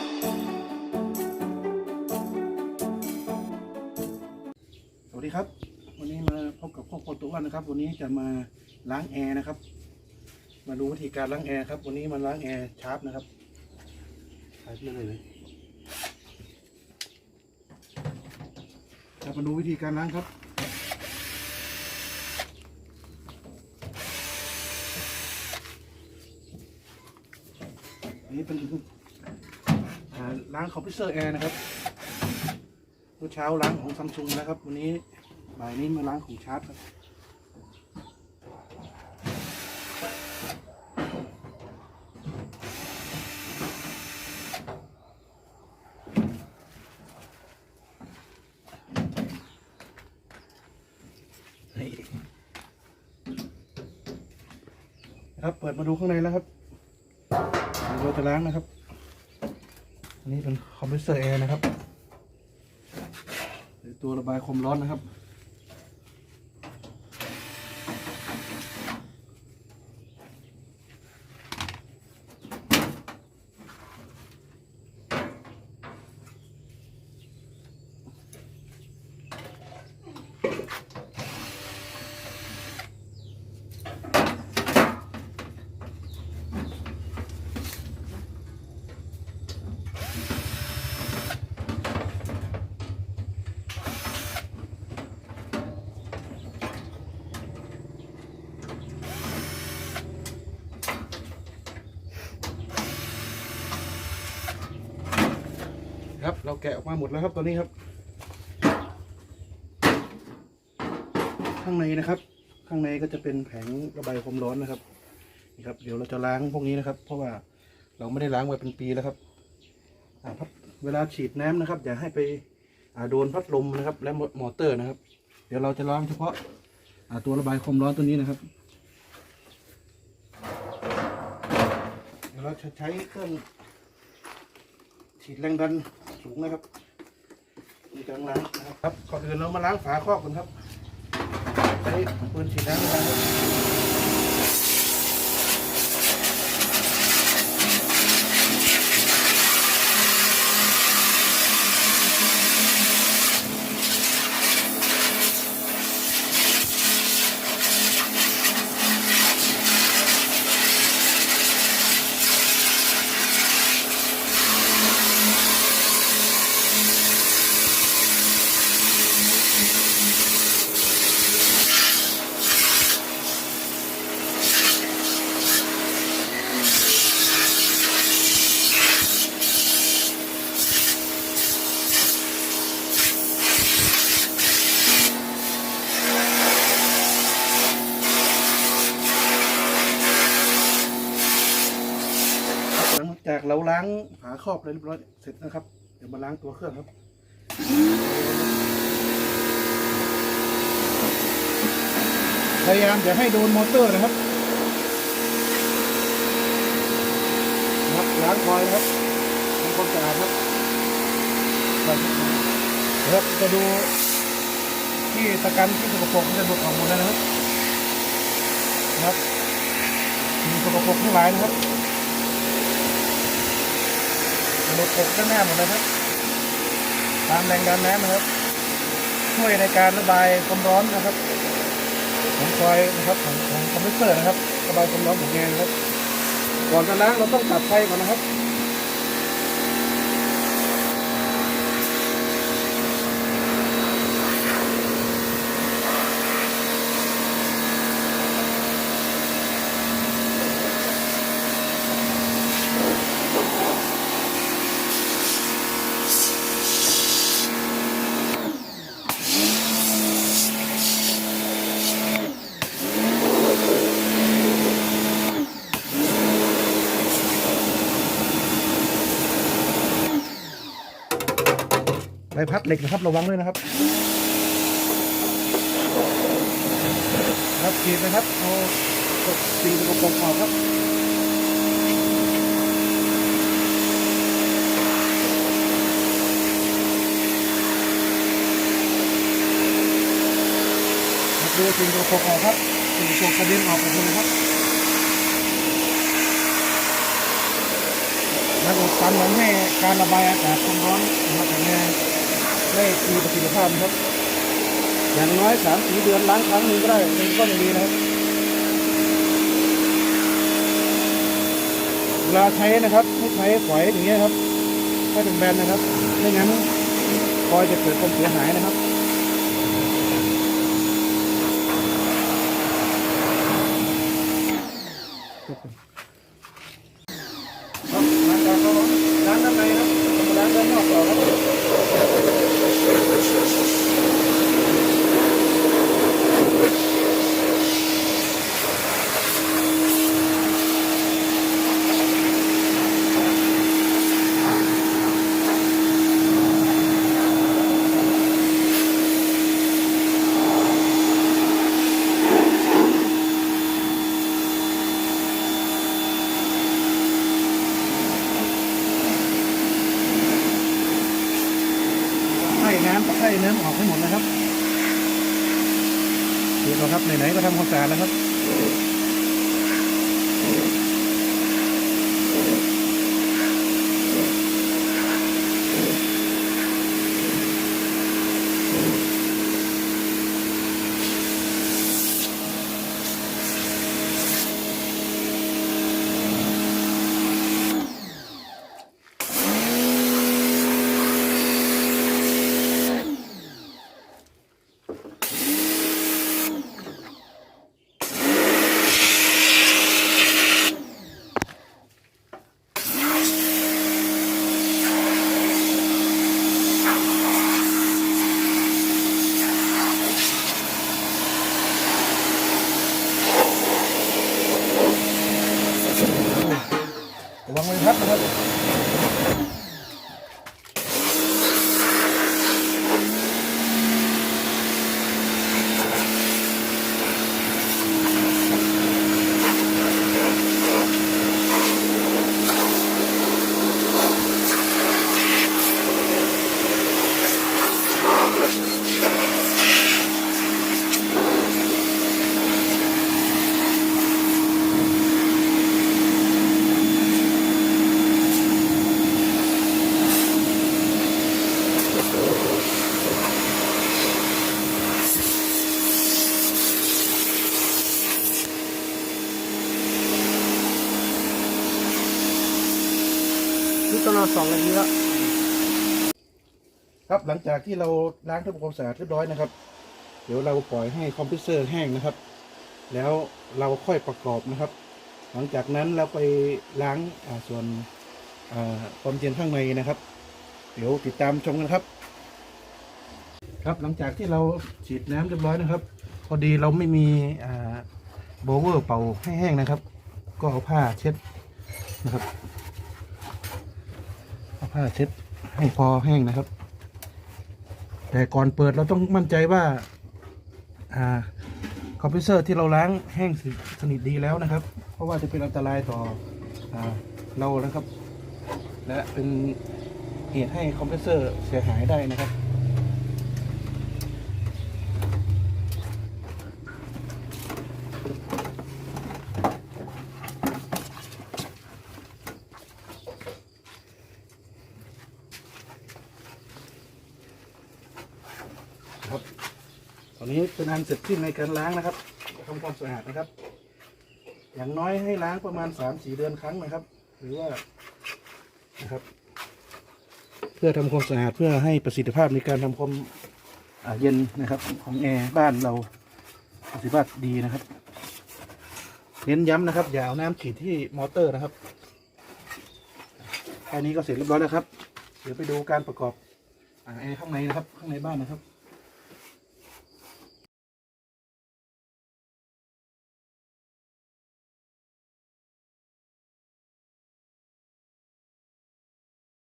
สวัสดีครับ วันนี้มาพบกับครอบครัวตัวอ้วนนะครับ วันนี้จะมาล้างแอร์นะครับ มาดูวิธีการล้างแอร์ครับ วันนี้มาล้างแอร์ชาร์ปนะครับถ่ายไปเลยเลยจะมาดูวิธีการล้างครับอันนี้เป็น อ่างคอมพิวเตอร์แอร์นะครับเมื่อเช้าล้างของซัมซุงนะครับ วันนี้บ่ายนี้มาล้างของชาร์ปครับนี่นะครับ เปิดมาดูข้างในแล้วครับเดี๋ยวเราจะล้างนะครับ อันนี้เป็นคอมเพรสเซอร์แอร์นะครับหรือตัวระบายความร้อนนะครับ ครับ เราแกะออกมาหมดแล้วครับตัวนี้ครับ ข้างในนะครับ ข้างในก็จะเป็นแผงระบายความร้อนนะครับนี่ครับ เดี๋ยวเราจะล้างพวกนี้นะครับ เพราะว่าเราไม่ได้ล้างมาเป็นปีแล้วครับอ่าพัดเวลาฉีดน้ำนะครับ อย่าให้ไปโดนพัดลมนะครับ และมอเตอร์นะครับ เดี๋ยวเราจะล้างเฉพาะาตัวระบายความร้อนตัวนี้นะครับ เดี๋ยวเราจะใช้เครื่องฉีดแรงดัน สูงนะครับมีการล้างนะครับก่อนอื่นเรามาล้างฝาครอบกันครับใช้ปืนฉีดน้ำนะครับ ล้างฝาครอบเลยเรียบร้อยเสร็จนะครับ เดี๋ยวมาล้างตัวเครื่องครับพยายามอย่าให้โดนมอเตอร์นะครับครับล้างคอยนะครับทำความสะอาดครับเดี๋ยวครับจะดูที่ตะกันที่สกปรกจะหลุดออกหมดแล้วนะครับนะครับมีสกปรกทั้งหลายนะครับ หลุดอกด้านหน้าหมดเลยครับ ตามแรงดันน้ำนะครับ ช่วยในการระบายความร้อนนะครับของคอยนะครับของของคอมพิวเตอร์นะครับ ระบายความร้อนของแกนะครับ ก่อนจะล้างเราต้องตัดไฟก่อนนะครับ บพัดเหล็กนะครับระวังด้วยนะครับครับขีดนะครับเอากดสิ่งสกปรกออกครับครับดูสิ่งสกปรกออกครับสิ่งสกปรกกระเด็นออกหมดเลยนะครับนระบบการทำให้การระบายอากาศความร้อนมาจากแอร์ได้ มีประสิทธิภาพนะครับ อย่างน้อยสามสี่เดือนล้างครั้งหนึงก็ได้เป็นก็ยังดีนะครับเวลาใช้นะครับไม่ใช้ฝอยอย่างเงี้ยครับให้เป็นแบนนะครับไม่งั้นคอยจะเกิดความเสียหายนะครับล้างจากเขาล้างด้านในครับมาล้างด้านนอกต่อครับให้ น้ำกับให้น้ำออกให้หมดนะครับเดี๋ยวเราครับไหนๆก็ทำความสะอาดแล้วครับ นี่ประมาณสองนาทีแล้วครับหลังจากที่เราล้างทำความสะอาดเรียบร้อยนะครับ เดี๋ยวเราปล่อยให้คอมพิวเซอร์แห้งนะครับ แล้วเราค่อยประกอบนะครับ หลังจากนั้นเราไปล้างส่วนอ่าความเย็นข้างในนะครับ เดี๋ยวติดตามชมกันครับ ครับหลังจากที่เราฉีดน้ำเรียบร้อยนะครับ พอดีเราไม่มีโบเวอร์เป่าให้แห้งนะครับ ก็เอาผ้าเช็ดนะครับ ผ้าเช็ดให้พอแห้งนะครับ แต่ก่อนเปิดเราต้องมั่นใจว่าอ่าคอมพิวเซอร์ที่เราล้างแห้งสนิทดีแล้วนะครับ เพราะว่าจะเป็นอันตรายต่ออเรานะครับ และเป็นเหตุให้คอมพิวเซอร์เสียหายได้นะครับ นี้เป็นอันเสร็จสิ้นในการล้างนะครับทำความสะอาดนะครับ อย่างน้อยให้ล้างประมาณสามสี่เดือนครั้งนะครับ หรือว่านะครับ เพื่อทำความสะอาดเพื่อให้ประสิทธิภาพในการทำความเย็นนะครับของแอร์บ้านเราประสิทธิภาพดีนะครับ เน้นย้ำนะครับ อย่าเอาน้ำฉีดที่มอเตอร์นะครับแค่นี้ก็เสร็จเรียบร้อยแล้วครับ เดี๋ยวไปดูการประกอบแอร์ข้างในนะครับ ข้างในบ้านนะครับ